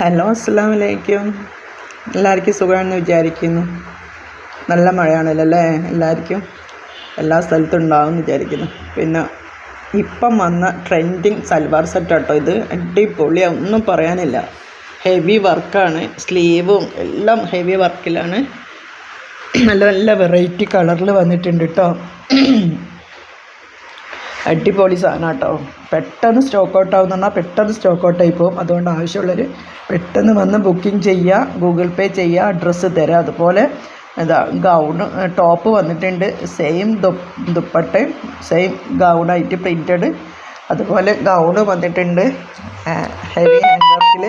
Hello അസ്സാം വലൈക്കും എല്ലാവർക്കും സുഖമാണെന്ന് വിചാരിക്കുന്നു. നല്ല മഴയാണല്ലോ അല്ലേ എല്ലാവർക്കും? എല്ലാ സ്ഥലത്തും ഉണ്ടാവും എന്ന് വിചാരിക്കുന്നു. പിന്നെ ഇപ്പം വന്ന ട്രെൻഡിങ് സൽവാർ സെറ്റ് കേട്ടോ ഇത്. അടിപൊളിയാണ് ഒന്നും പറയാനില്ല. ഹെവി വർക്കാണ് സ്ലീവും എല്ലാം ഹെവി വർക്കിലാണ് നല്ല നല്ല വെറൈറ്റി കളറിൽ വന്നിട്ടുണ്ട് കേട്ടോ അടിപൊളി സാധനം കേട്ടോ. പെട്ടെന്ന് സ്റ്റോക്ക് ഔട്ട് ആവും പറഞ്ഞാൽ പെട്ടെന്ന് സ്റ്റോക്ക് ഔട്ട് ആയി പോകും. അതുകൊണ്ട് ആവശ്യമുള്ളവർ പെട്ടെന്ന് വന്ന് ബുക്കിംഗ് ചെയ്യുക ഗൂഗിൾ പേ ചെയ്യുക അഡ്രസ്സ് തരാം. അതുപോലെ ഇതാ ഗൗൺ ടോപ്പ് വന്നിട്ടുണ്ട്. സെയിം ദുപ്പട്ടയും സെയിം ഗൗണായിട്ട് പ്രിന്റഡ് അതുപോലെ ഗൗണ് വന്നിട്ടുണ്ട്. ഹെവി ഹാൻഡ് വർക്കിൽ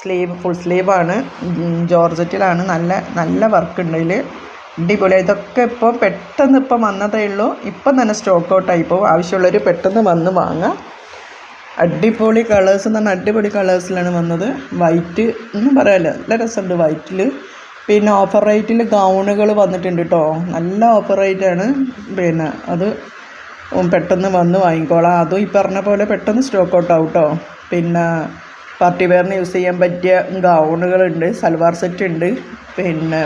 സ്ലീവ് ഫുൾ സ്ലീവാണ് ജോർജറ്റിലാണ്. നല്ല നല്ല വർക്ക് ഉണ്ട് അടിപൊളി. ഇതൊക്കെ ഇപ്പോൾ പെട്ടെന്ന് ഇപ്പം വന്നതേ ഉള്ളൂ. ഇപ്പം തന്നെ സ്റ്റോക്ക് ഔട്ടായി പോകും ആവശ്യമുള്ളവർ പെട്ടെന്ന് വന്ന് വാങ്ങാം. അടിപൊളി കളേഴ്സ് എന്ന് പറഞ്ഞാൽ അടിപൊളി കളേഴ്സിലാണ് വന്നത്. വൈറ്റ് ഒന്നും പറയാല്ല നല്ല രസമുണ്ട് വൈറ്റിൽ പിന്നെ ഓഫർ റേറ്റിൽ ഗൗണുകൾ വന്നിട്ടുണ്ട് കേട്ടോ നല്ല ഓഫർ റേറ്റാണ് പിന്നെ അത് പെട്ടെന്ന് വന്ന് വാങ്ങിക്കോളാം. അതും ഈ പറഞ്ഞ പോലെ പെട്ടെന്ന് സ്റ്റോക്ക് ഔട്ട് ആവും കേട്ടോ പിന്നെ പാർട്ടി വെയറിന് യൂസ് ചെയ്യാൻ പറ്റിയ ഗൗണുകളുണ്ട് സൽവാർ സെറ്റ് ഉണ്ട്. പിന്നെ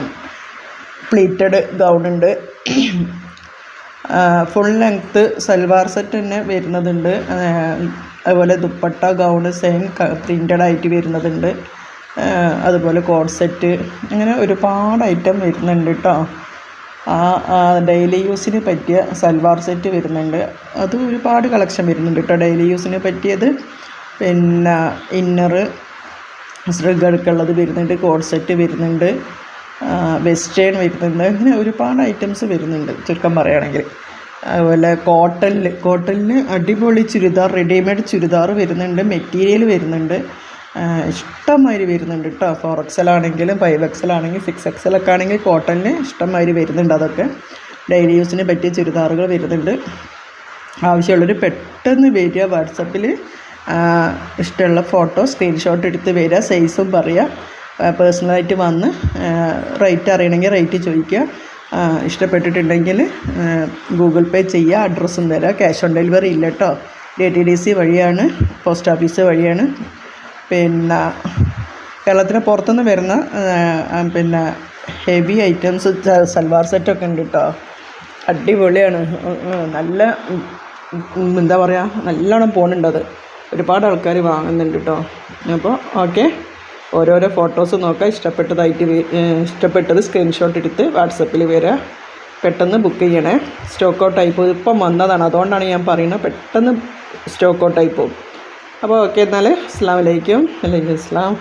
പ്ലീറ്റഡ് ഉണ്ട്. ഫുൾ ലെങ്ത്ത് സൽവാർ സെറ്റ് തന്നെ വരുന്നതുണ്ട്. അതുപോലെ ദുപ്പട്ട ഗൗണ് സെയിം പ്രിന്റഡ് ആയിട്ട് വരുന്നതുണ്ട്. അതുപോലെ കോഡ് സെറ്റ് അങ്ങനെ ഒരുപാട് ഐറ്റം വരുന്നുണ്ട് കേട്ടോ ആ ഡെയിലി യൂസിന് പറ്റിയ സൽവാർ സെറ്റ് വരുന്നുണ്ട്. അത് ഒരുപാട് കളക്ഷൻ വരുന്നുണ്ട് കേട്ടോ ഡെയിലി യൂസിന് പറ്റിയത് പിന്നെ ഇന്നറ് സ്ത്രീകൾക്കുള്ളത് വരുന്നുണ്ട് കോഡ് സെറ്റ് വരുന്നുണ്ട്. വെസ്റ്റേൺ വരുന്നുണ്ട്. അങ്ങനെ ഒരുപാട് ഐറ്റംസ് വരുന്നുണ്ട് ചുരുക്കം പറയുകയാണെങ്കിൽ. അതുപോലെ കോട്ടണിൽ കോട്ടണിൽ അടിപൊളി ചുരിദാർ റെഡിമെയ്ഡ് ചുരിദാർ വരുന്നുണ്ട് മെറ്റീരിയൽ വരുന്നുണ്ട്. ഇഷ്ടംമാതിരി വരുന്നുണ്ട് കേട്ടോ ഫോർ എക്സൽ ആണെങ്കിലും ഫൈവ് എക്സൽ ആണെങ്കിൽ സിക്സ് എക്സൽ ഒക്കെ ആണെങ്കിൽ കോട്ടണിൽ ഇഷ്ടംമാതിരി വരുന്നുണ്ട് അതൊക്കെ. ഡെയിലി യൂസിന് പറ്റിയ ചുരിദാറുകൾ വരുന്നുണ്ട്. ആവശ്യമുള്ളവർ പെട്ടെന്ന് വരിക വാട്സപ്പിൽ ഇഷ്ടമുള്ള ഫോട്ടോ സ്ക്രീൻഷോട്ട് എടുത്ത് വരിക സൈസും പറയുക. പേഴ്സണലായിട്ട് വന്ന് റേറ്റ് അറിയണമെങ്കിൽ റേറ്റ് ചോദിക്കുക. ഇഷ്ടപ്പെട്ടിട്ടുണ്ടെങ്കിൽ ഗൂഗിൾ പേ ചെയ്യുക അഡ്രസ്സും തരാം. ക്യാഷ് ഓൺ ഡെലിവറി ഇല്ല കേട്ടോ. ഡി ടി ഡി സി വഴിയാണ് പോസ്റ്റ് ഓഫീസ് വഴിയാണ്. പിന്നെ കേരളത്തിന് പുറത്തുനിന്ന് വരുന്ന പിന്നെ ഹെവി ഐറ്റംസ് സൽവാർ സെറ്റൊക്കെ ഉണ്ട് കേട്ടോ. അടിപൊളിയാണ്. നല്ല എന്താ പറയുക നല്ലോണം പോകുന്നുണ്ട് അത്. ഒരുപാട് ആൾക്കാർ വാങ്ങുന്നുണ്ട് കേട്ടോ. അപ്പോൾ ഓക്കെ. ഓരോരോ ഫോട്ടോസ് നോക്കുക ഇഷ്ടപ്പെട്ടതായിട്ട് ഇഷ്ടപ്പെട്ടത് സ്ക്രീൻഷോട്ട് എടുത്ത് വാട്സപ്പിൽ വരിക പെട്ടെന്ന് ബുക്ക് ചെയ്യണേ. സ്റ്റോക്ക് ഔട്ട് ആയി പോകും ഇപ്പം വന്നതാണ്. അതുകൊണ്ടാണ് ഞാൻ പറയുന്നത് പെട്ടെന്ന് സ്റ്റോക്ക് ഔട്ട് ആയി പോകും. അപ്പോൾ ഓക്കെ എന്നാൽ അസ്സാം വലൈക്കും അല്ലെങ്കിൽ അസ്സാം